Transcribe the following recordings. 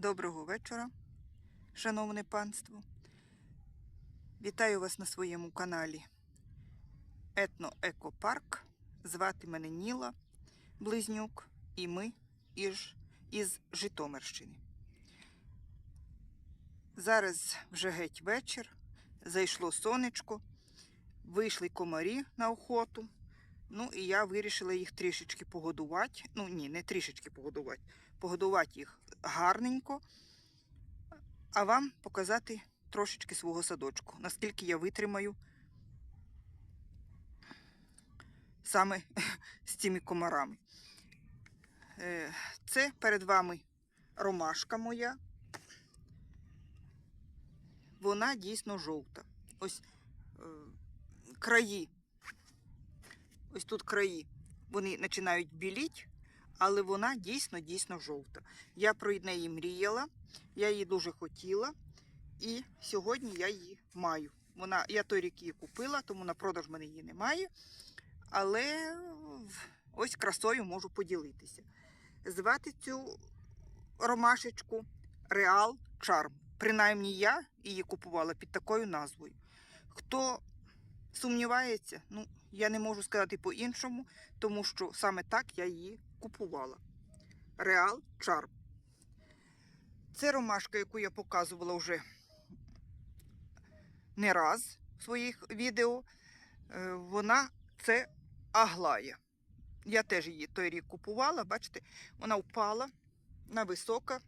Доброго вечора, шановне панство. Вітаю вас на своєму каналі Етно-Екопарк. Звати мене Ніла Близнюк, і ми із, із Житомирщини. Зараз вже геть вечір, зайшло сонечко, вийшли комарі на охоту. Ну і я вирішила їх трішечки погодувати. Ну ні, не трішечки погодувати. Погодувати їх гарненько, а вам показати трошечки свого садочку, наскільки я витримаю саме з цими комарами. Е, Це перед вами ромашка моя. Вона дійсно жовта. Ось е, краї. Ось тут краї. Вони починають біліть, але вона дійсно дійсно жовта. Я про неї мріяла, я її дуже хотіла, і сьогодні я її маю. Вона, я той рік її купила, тому на продаж в мене її немає. Але ось красою можу поділитися. Звати цю ромашечку Реал Charm. Принаймні я її купувала під такою назвою. Хто сумнівається, ну, я не можу сказати по-іншому, тому що саме так я її купувала. Реал Charm. Це ромашка, яку я показувала вже не раз в своїх відео. Е, Вона це Аглая. Я теж її той рік купувала, бачите, вона впала, вона висока,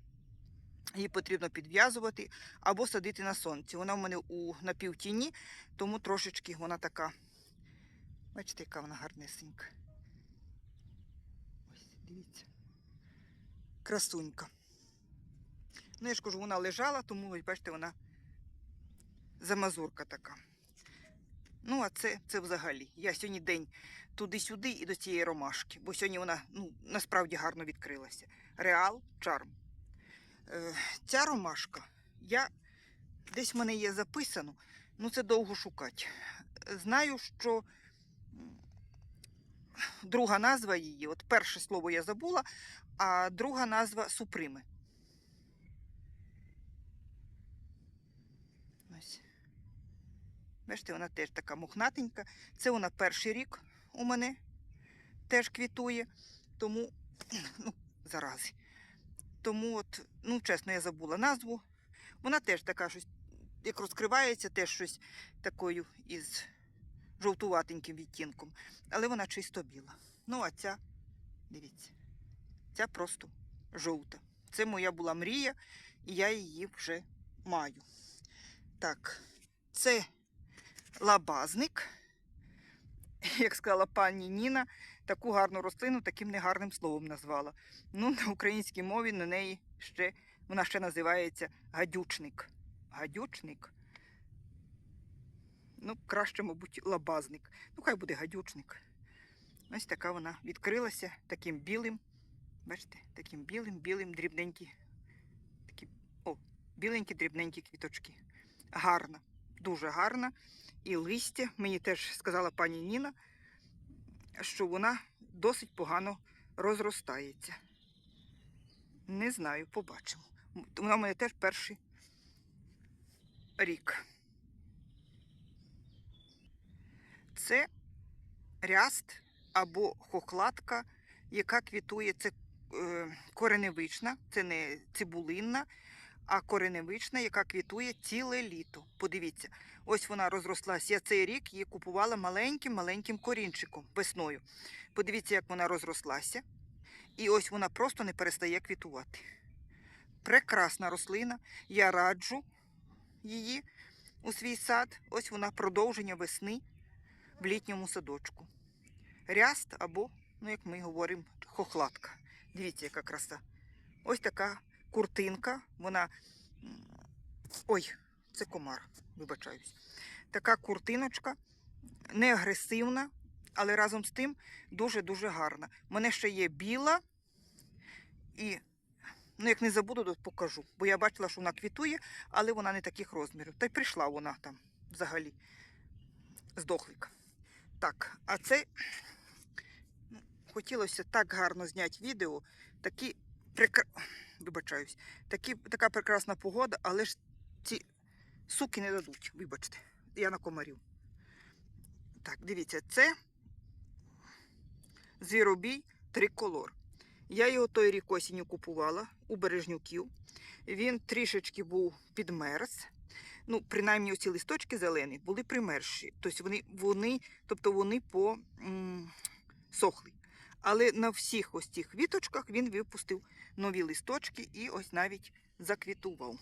її потрібно підв'язувати або садити на сонці. Вона в мене у напівтіні, тому трошечки вона така. Бачите, яка вона гарнесенька. Дивіться. Красунька. Ну, я ж кажу, вона лежала, тому, бачите, вона замазурка така. Ну, а це, це взагалі. Я сьогодні день туди-сюди і до цієї ромашки, бо сьогодні вона ну, насправді гарно відкрилася. Реал Чарм. Е, ця ромашка, я десь в мене є записано, ну це довго шукати. Знаю, що друга назва її, от перше слово я забула, а друга назва Суприми. Ось. Бачите, вона теж така мохнатенька. Це вона перший рік у мене теж квітує. Тому, ну, зарази. Тому от, ну, чесно, я забула назву. Вона теж така щось, як розкривається, теж щось такою із жовтуватеньким відтінком. Але вона чисто біла. Ну, а ця, дивіться, ця просто жовта. Це моя була мрія, і я її вже маю. Так, це лабазник. Як сказала пані Ніна, таку гарну рослину таким негарним словом назвала. Ну, на українській мові на неї ще вона ще називається гадючник. Гадючник. Ну, краще, мабуть, лабазник. Ну, хай буде гадючник. Ось така вона відкрилася таким білим. Бачите, таким білим, білим, дрібненькі. Такі, о, біленькі, дрібненькі квіточки. Гарна, дуже гарна. І листя, мені теж сказала пані Ніна, що вона досить погано розростається. Не знаю, побачимо. Вона в мене теж перший рік. Це ряст або хохлатка, яка квітує, це е, кореневична, це не цибулинна, а кореневична, яка квітує ціле літо. Подивіться, ось вона розрослася. Я цей рік її купувала маленьким-маленьким корінчиком весною. Подивіться, як вона розрослася. І ось вона просто не перестає квітувати. Прекрасна рослина. Я раджу її у свій сад. Ось вона продовження весни в літньому садочку. Ряст або, ну як ми говоримо, хохлатка. Дивіться, яка краса. Ось така куртинка. Вона. Ой, це комар, вибачаюсь. Така куртиночка, не агресивна, але разом з тим дуже-дуже гарна. У мене ще є біла. І, ну, як не забуду, то покажу. Бо я бачила, що вона квітує, але вона не таких розмірів. Та й прийшла вона там взагалі з дохлика. Так, а це ну, хотілося так гарно зняти відео. Такі прекра... вибачаюсь. Такі, така прекрасна погода, але ж ці суки не дадуть, вибачте. Я на комарів. Так, дивіться, це звіробій триколор. Я його той рік осінню купувала у бережнюків. Він трішечки був підмерз. Ну, принаймні, оці листочки зелені були примерші. Тобто вони, вони, тобто вони по. Але на всіх ось цих віточках він випустив нові листочки і ось навіть заквітував.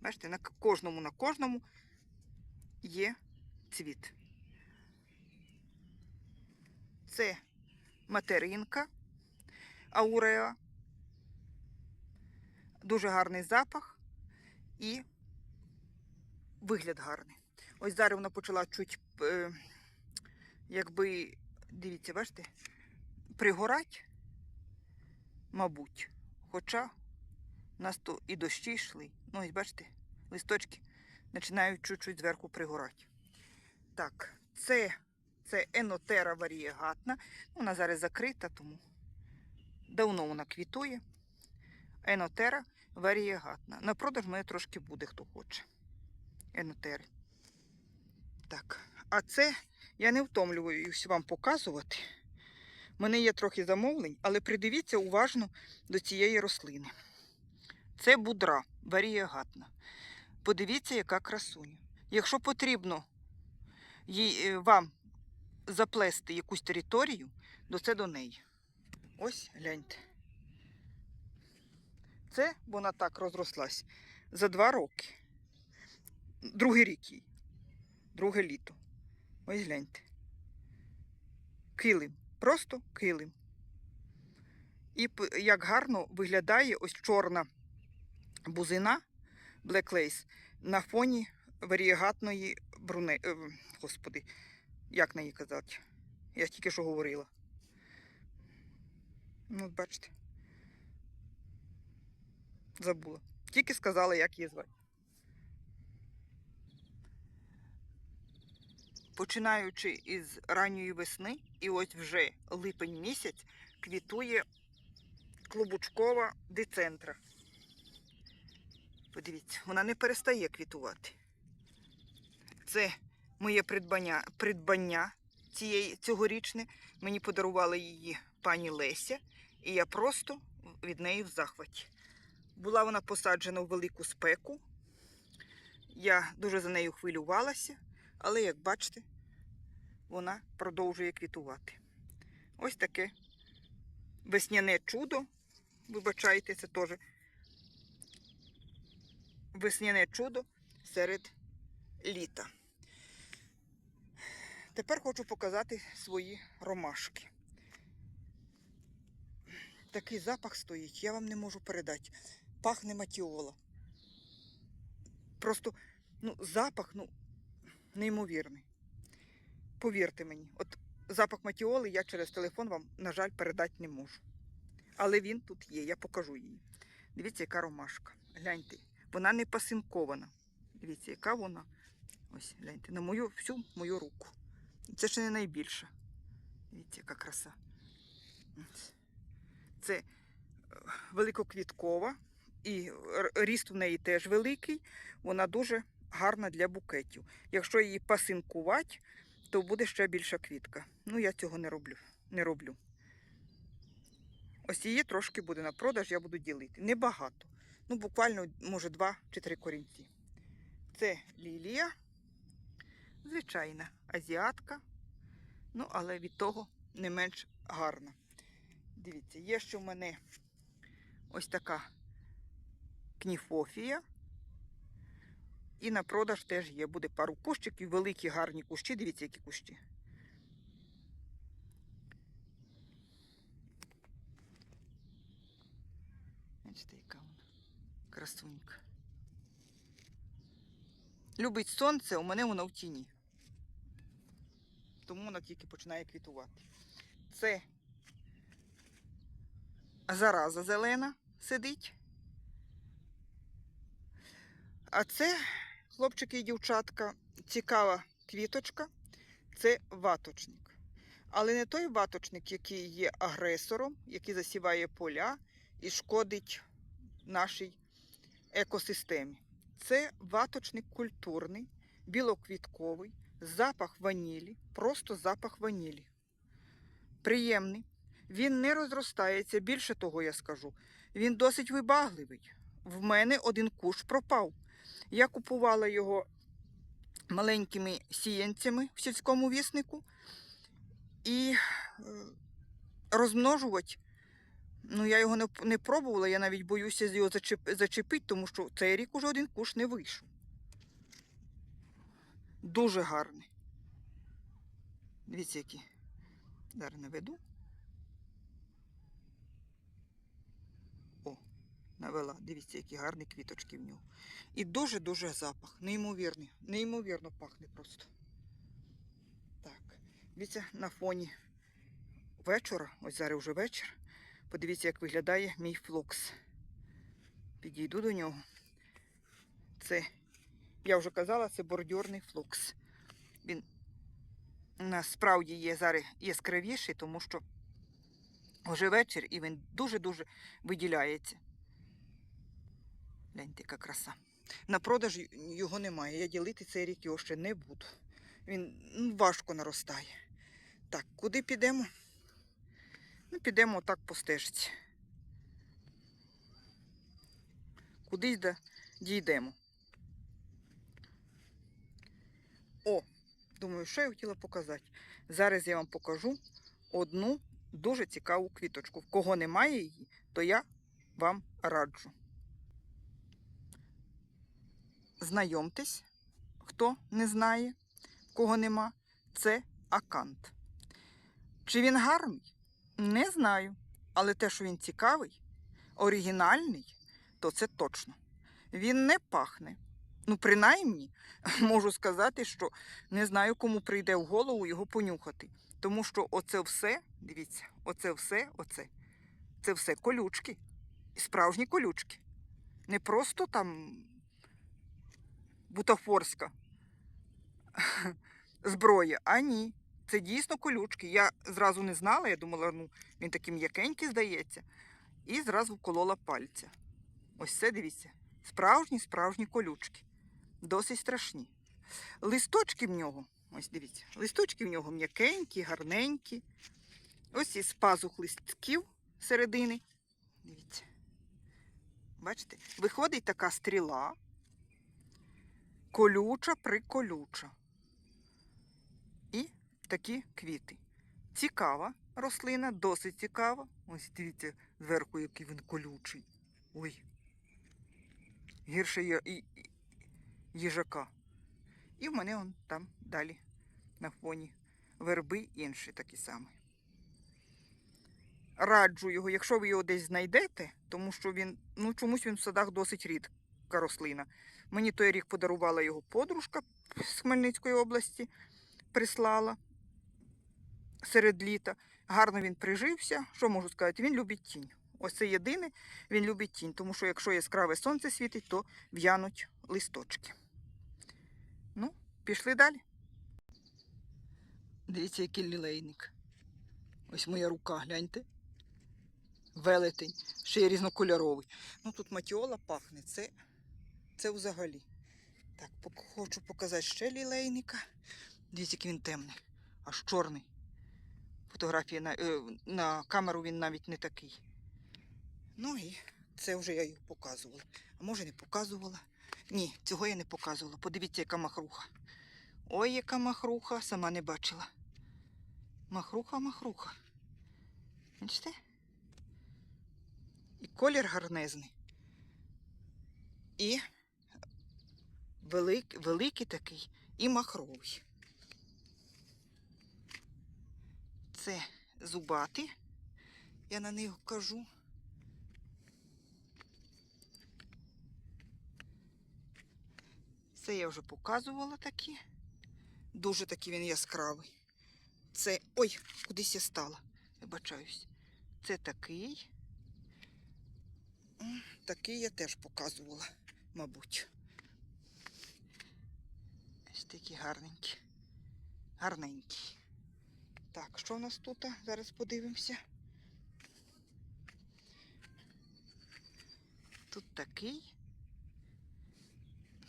Бачите, на кожному на кожному є цвіт. Це материнка ауреа. Дуже гарний запах і вигляд гарний. Ось зараз вона почала чуть, е, якби, дивіться, бачите, пригорать, мабуть. Хоча у нас то і дощі йшли. Ну, ось бачите, листочки починають чуть-чуть зверху пригорати. Так, це, це енотера варієгатна. Вона зараз закрита, тому давно вона квітує. Енотера варієгатна. На продаж в мене трошки буде, хто хоче. Енотери. Так, а це я не втомлююсь вам показувати. У мене є трохи замовлень, але придивіться уважно до цієї рослини. Це будра варієгатна. Подивіться, яка красуня. Якщо потрібно е, вам заплести якусь територію, то це до неї. Ось гляньте. Це вона так розрослась за два роки. Другий рік їй. Друге літо. Ось гляньте. Килим. Просто килим. І як гарно виглядає ось чорна бузина Black Lace на фоні варієгатної бруне. е, Господи, як на її казати? Я тільки що говорила. Ну, бачите. Забула. Тільки сказала, як її звати. Починаючи із ранньої весни, і ось вже липень місяць квітує клубучкова децентра. Подивіться, вона не перестає квітувати. Це моє придбання, придбання цієї, цьогорічне. Мені подарувала її пані Леся, і я просто від неї в захваті. Була вона посаджена в велику спеку. Я дуже за нею хвилювалася, але, як бачите, вона продовжує квітувати. Ось таке весняне чудо. Вибачайте, це теж весняне чудо серед літа. Тепер хочу показати свої ромашки. Такий запах стоїть, я вам не можу передати. Пахне матіола. Просто ну, запах ну, неймовірний. Повірте мені, от запах матіоли я через телефон вам, на жаль, передати не можу. Але він тут є, я покажу її. Дивіться, яка ромашка. Гляньте, вона не пасинкована. Дивіться, яка вона. Ось, гляньте, на мою всю мою руку. Це ще не найбільша. Дивіться, яка краса. Це е, великоквіткова, і ріст в неї теж великий. Вона дуже гарна для букетів. Якщо її пасинкувати, то буде ще більша квітка. Ну, я цього не роблю. Не роблю. Ось її трошки буде на продаж, я буду ділити. Небагато. Ну, буквально, може, два чи три корінці. Це лілія. Звичайна азіатка. Ну, але від того не менш гарна. Дивіться, є ще в мене ось така кніфофія. І на продаж теж є. Буде пару кущиків, великі гарні кущі. Дивіться, які кущі. Бачите, яка вона красунька. Любить сонце, у мене воно в тіні. Тому вона тільки починає квітувати. Це зараза зелена сидить. А це, хлопчики і дівчатка, цікава квіточка це ваточник. Але не той ваточник, який є агресором, який засіває поля і шкодить нашій екосистемі. Це ваточник культурний, білоквітковий, запах ванілі, просто запах ванілі. Приємний. Він не розростається, більше того я скажу. Він досить вибагливий. В мене один куш пропав. Я купувала його маленькими сіянцями в сільському віснику і е, розмножувати. Ну, я його не, пробувала, я навіть боюся його зачепити, тому що цей рік уже один куш не вийшов. Дуже гарний. Дивіться, які. Зараз наведу. О, навела. Дивіться, які гарні квіточки в нього. І дуже-дуже запах. Неймовірний. Неймовірно пахне просто. Так. Дивіться, на фоні вечора, ось зараз вже вечір. Подивіться, як виглядає мій флокс. Підійду до нього. Це, я вже казала, це бордюрний флокс. Він насправді є зараз яскравіший, тому що вже вечір і він дуже-дуже виділяється. Гляньте, яка краса. На продаж його немає. Я ділити цей рік його ще не буду. Він ну, важко наростає. Так, куди підемо? Ну, підемо так по стежці. Кудись да дійдемо. О, думаю, що я хотіла показати. Зараз я вам покажу одну дуже цікаву квіточку. В кого немає її, то я вам раджу. Знайомтесь, хто не знає, кого нема, це акант. Чи він гарний? Не знаю. Але те, що він цікавий, оригінальний, то це точно. Він не пахне. Ну, принаймні, можу сказати, що не знаю, кому прийде в голову його понюхати. Тому що оце все, дивіться, оце все, оце, це все колючки. Справжні колючки. Не просто там бутафорська зброя, а ні. Це дійсно колючки. Я зразу не знала, я думала, ну, він такий м'якенький, здається. І зразу вколола пальця. Ось це дивіться. Справжні, справжні колючки. Досить страшні. Листочки в нього, ось дивіться, листочки в нього м'якенькі, гарненькі. Ось із пазух листків середини. Дивіться. Бачите? Виходить така стріла. Колюча, приколюча. І такі квіти. Цікава рослина, досить цікава. Ось дивіться, зверху, який він колючий. Ой. Гірше є і, і, їжака. І в мене он там далі на фоні верби інший такий самий. Раджу його, якщо ви його десь знайдете, тому що він, ну чомусь він в садах досить рідка рослина. Мені той рік подарувала його подружка з Хмельницької області, прислала серед літа. Гарно він прижився. Що можу сказати? Він любить тінь. Ось це єдине, він любить тінь, тому що якщо яскраве сонце світить, то в'януть листочки. Ну, пішли далі. Дивіться, який лілейник. Ось моя рука, гляньте. Велетень, ще й різнокольоровий. Ну тут матіола пахне, це, це взагалі. Так, хочу показати ще лілейника. Дивіться, який він темний, аж чорний. Фотографії на, е, на камеру він навіть не такий. Ну і це вже я їх показувала. А може не показувала? Ні, цього я не показувала. Подивіться, яка махруха. Ой, яка махруха, сама не бачила. Махруха, махруха. Бачите? І колір гарнезний. І велик, великий такий, і махровий. Це зубати. Я на них кажу. Це я вже показувала такі. Дуже такий він яскравий. Це. Ой, кудись я стала. Вибачаюсь. Це такий. Такий я теж показувала, мабуть. Ось такі гарненькі. Гарненькі. Так, що в нас тут? Зараз подивимося. тут такий.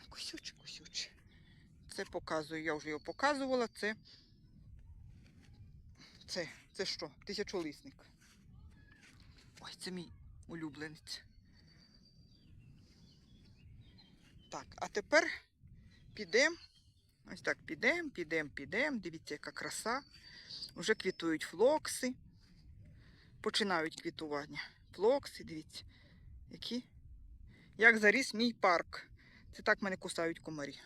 Кусючий, кусючий. Це показую, я вже його показувала. Це. Це, це що? Тисячолисник. Ой, це мій улюбленець. Так, а тепер підемо. Ось так підемо, підемо, підемо. Дивіться, яка краса. Вже квітують флокси. Починають квітування. Флокси, дивіться, які. Як заріс мій парк. Це так мене кусають комарі.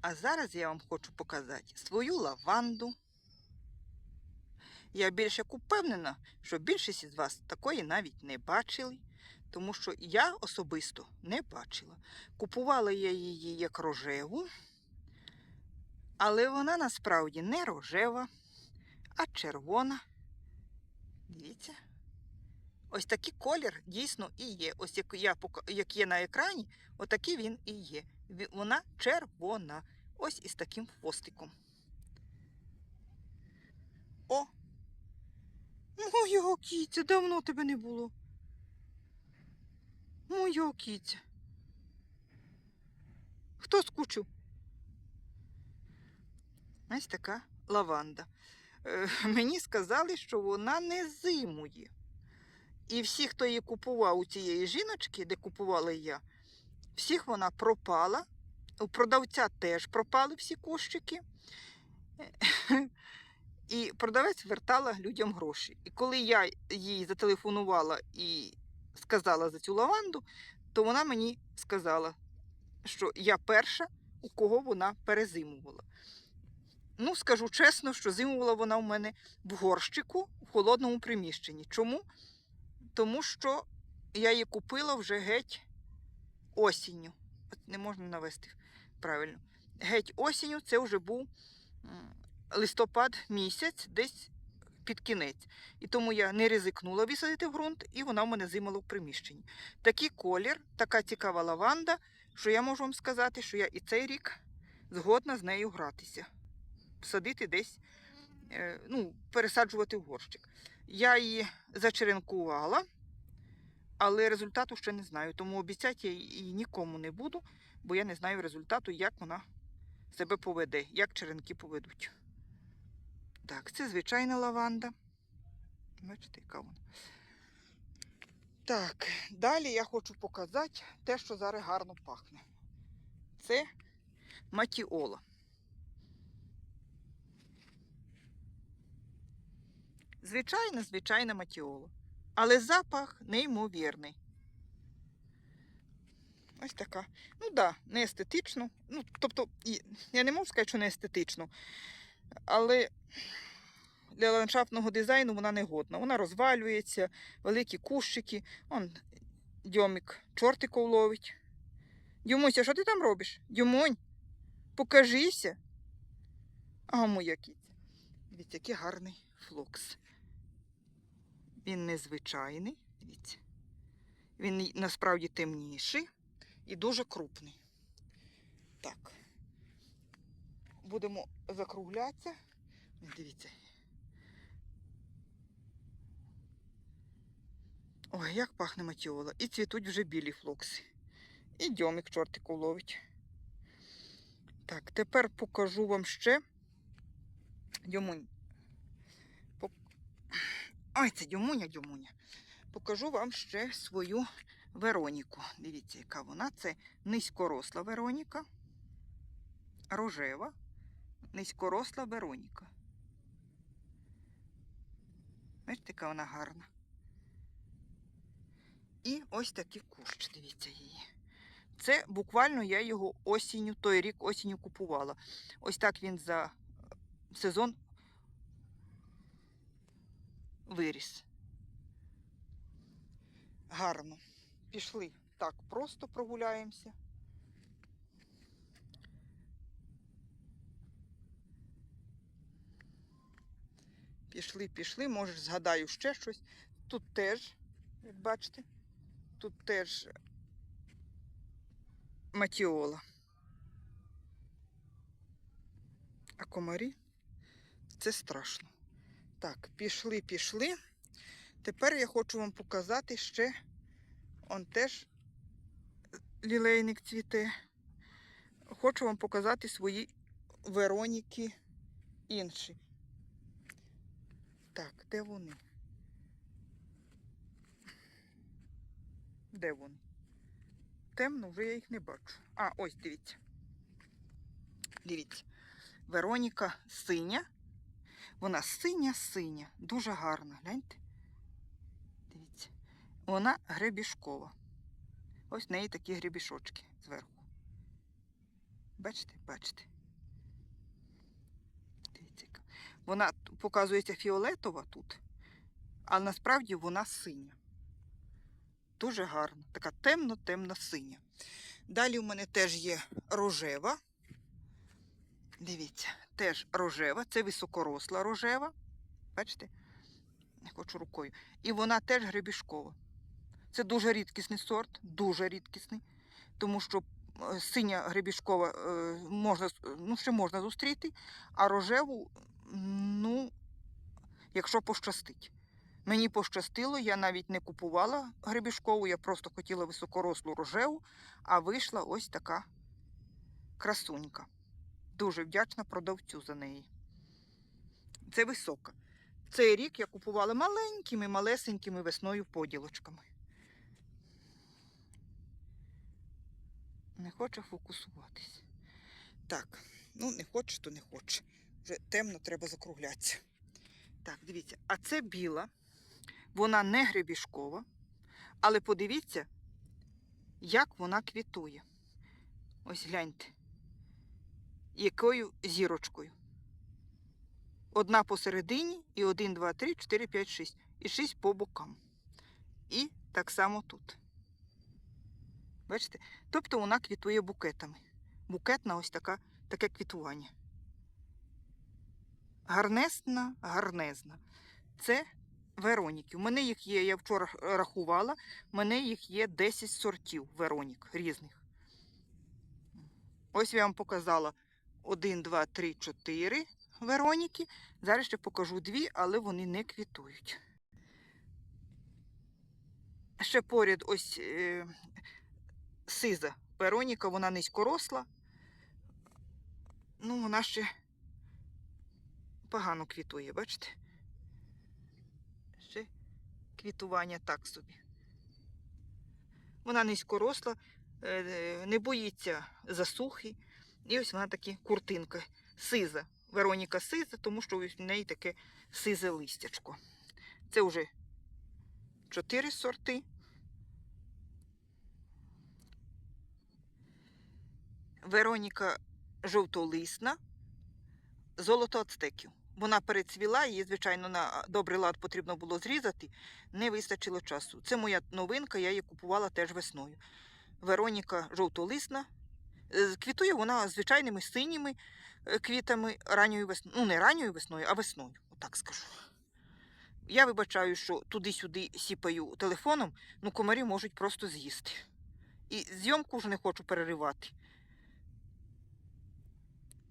А зараз я вам хочу показати свою лаванду. Я більше як упевнена, що більшість із вас такої навіть не бачили, тому що я особисто не бачила. Купувала я її як рожеву, але вона насправді не рожева, а червона. Дивіться. Ось такий колір дійсно і є. Ось як, я, як є на екрані, отакий він і є. Вона червона. Ось із таким хвостиком. О! Моя кіця, давно тебе не було. Моя кіця. Хто скучив? Ось така лаванда. Е, мені сказали, що вона не зимує. І всі, хто її купував у цієї жіночки, де купувала я, всіх вона пропала. У продавця теж пропали всі кущики. І продавець вертала людям гроші. І коли я їй зателефонувала і сказала за цю лаванду, то вона мені сказала, що я перша, у кого вона перезимувала. Ну, скажу чесно, що зимувала вона у мене в горщику в холодному приміщенні. Чому? Тому що я її купила вже геть осінню. От не можна навести правильно. Геть осінню це вже був листопад місяць, десь під кінець. І тому я не ризикнула висадити в ґрунт, і вона в мене зимала в приміщенні. Такий колір, така цікава лаванда, що я можу вам сказати, що я і цей рік згодна з нею гратися. Садити десь, е, ну, пересаджувати в горщик. Я її зачеренкувала, але результату ще не знаю. Тому обіцяти я її нікому не буду, бо я не знаю результату, як вона себе поведе, як черенки поведуть. Так, це звичайна лаванда. Бачите, яка вона. Так, далі я хочу показати те, що зараз гарно пахне. Це матіола. Звичайна, звичайна матіола. Але запах неймовірний. Ось така. Ну так, да, не естетично. Ну, тобто, я не можу сказати, що не естетично. Але для ландшафтного дизайну вона не годна. Вона розвалюється, великі кущики. Он Дьомік чортиков ловить. Дьомуся, що ти там робиш? Дьомонь, покажися. А моя кіця. Дивіться, який гарний флокс. Він незвичайний. Дивіться. Він насправді темніший і дуже крупний. Так. Будемо закруглятися. Дивіться. Ой, як пахне матіола. І цвітуть вже білі флокси. І дьомик чортику ловить. Так, тепер покажу вам ще. Дьомунь. Пок- Ой, це дьомуня, дьомуня. Покажу вам ще свою Вероніку. Дивіться, яка вона. Це низькоросла Вероніка. Рожева. Низькоросла Вероніка. Бачите, яка вона гарна. І ось такий кущ, дивіться її. Це буквально я його осінню, той рік осінню купувала. Ось так він за сезон виріс. Гарно. Пішли так, просто прогуляємося. Пішли, пішли, може, згадаю ще щось. Тут теж, як бачите, тут теж матіола. А комарі Це страшно. Так, пішли, пішли. Тепер я хочу вам показати ще. Он теж лілейник цвіте. Хочу вам показати свої Вероніки інші. Так, де вони? Де вони? Темно, вже я їх не бачу. А, ось дивіться. Дивіться. Вероніка синя. Вона синя-синя, дуже гарна. Гляньте. Дивіться. Вона гребішкова. Ось в неї такі гребішочки зверху. Бачите, бачите. Дивіться. яка. Вона показується фіолетова тут, а насправді вона синя. Дуже гарна. Така темно-темно синя. Далі у мене теж є рожева. Дивіться, теж рожева, це високоросла рожева. Бачите? Не хочу рукою. І вона теж гребішкова. Це дуже рідкісний сорт, дуже рідкісний, тому що е, синя гребішкова е, можна, ну, ще можна зустріти, а рожеву, ну, якщо пощастить. Мені пощастило, я навіть не купувала гребішкову, я просто хотіла високорослу рожеву, а вийшла ось така красунька. Дуже вдячна продавцю за неї. Це висока. Цей рік я купувала маленькими, малесенькими весною поділочками. Не хоче фокусуватись. Так, ну не хоче, то не хоче. Вже темно, треба закруглятися. Так, дивіться, а це біла, вона не гребішкова, але подивіться, як вона квітує. Ось гляньте якою зірочкою. Одна посередині і 1, 2, 3, 4, 5, 6. І 6 по бокам. І так само тут. Бачите? Тобто вона квітує букетами. Букетна ось така, таке квітування. Гарнесна, гарнезна. Це Вероніки. У мене їх є, я вчора рахувала, у мене їх є 10 сортів Веронік різних. Ось я вам показала 1, 2, 3, 4 Вероніки. Зараз ще покажу дві, але вони не квітують. Ще поряд ось е, сиза Вероніка, вона низькоросла. Ну, вона ще погано квітує, бачите? Ще квітування так собі. Вона низькоросла, е, не боїться засухи. І ось вона такі куртинка сиза. Вероніка сиза, тому що в неї таке сизе листячко. Це вже чотири сорти. Вероніка жовтолисна, золото ацтеків. Вона перецвіла, її, звичайно, на добрий лад потрібно було зрізати, не вистачило часу. Це моя новинка, я її купувала теж весною. Вероніка жовтолисна. Е, Квітує вона звичайними синіми е, квітами ранньою весною. Ну, не ранньою весною, а весною, отак скажу. Я вибачаю, що туди-сюди сіпаю телефоном, ну комарі можуть просто з'їсти. І зйомку вже не хочу переривати.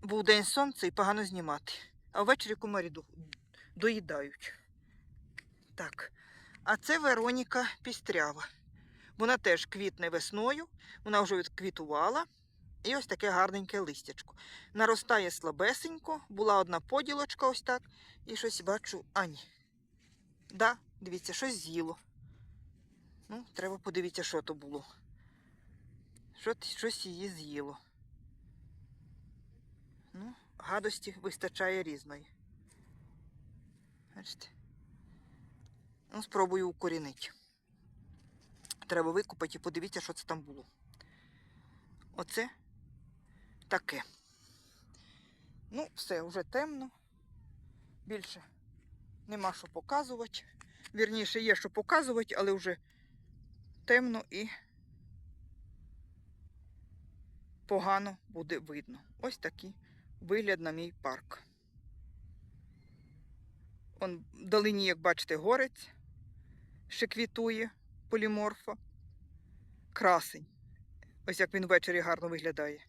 Був день сонця і погано знімати. А ввечері комарі до- доїдають. Так. А це Вероніка Пістрява. Вона теж квітне весною, вона вже відквітувала. І ось таке гарненьке листячко. Наростає слабесенько, була одна поділочка ось так. І щось бачу, а ні. Да, дивіться, щось з'їло. Ну, треба подивитися, що то було. Що, щось її з'їло. Гадості вистачає різної. Бачите? Ну, спробую укорінити. Треба викупати і подивіться, що це там було. Оце таке. Ну, все, вже темно. Більше нема що показувати. Вірніше, є що показувати, але вже темно і погано буде видно. Ось такий вигляд на мій парк. Он вдалині, як бачите, горець ще квітує поліморфа. Красень. Ось як він ввечері гарно виглядає.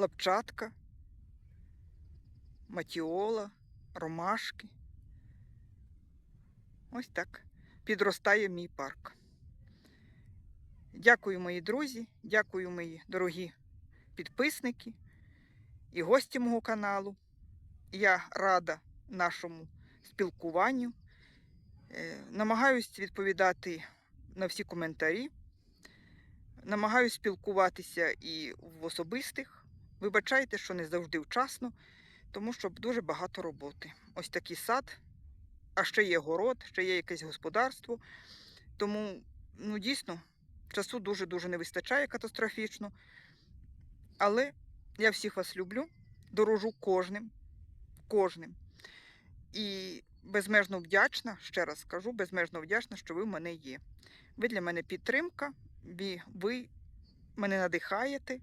лапчатка, матіола, ромашки. Ось так підростає мій парк. Дякую, мої друзі, дякую, мої дорогі підписники і гості мого каналу. Я рада нашому спілкуванню. Е, Намагаюсь відповідати на всі коментарі. Намагаюсь спілкуватися і в особистих. Вибачайте, що не завжди вчасно, тому що дуже багато роботи. Ось такий сад, а ще є город, ще є якесь господарство. Тому, ну, дійсно, часу дуже-дуже не вистачає катастрофічно. Але я всіх вас люблю, дорожу кожним, кожним. І безмежно вдячна, ще раз скажу, безмежно вдячна, що ви в мене є. Ви для мене підтримка, ви, мене надихаєте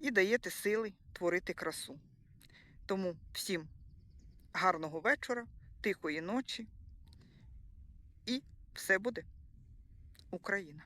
і даєте сили творити красу. Тому всім гарного вечора, тихої ночі і все буде Україна!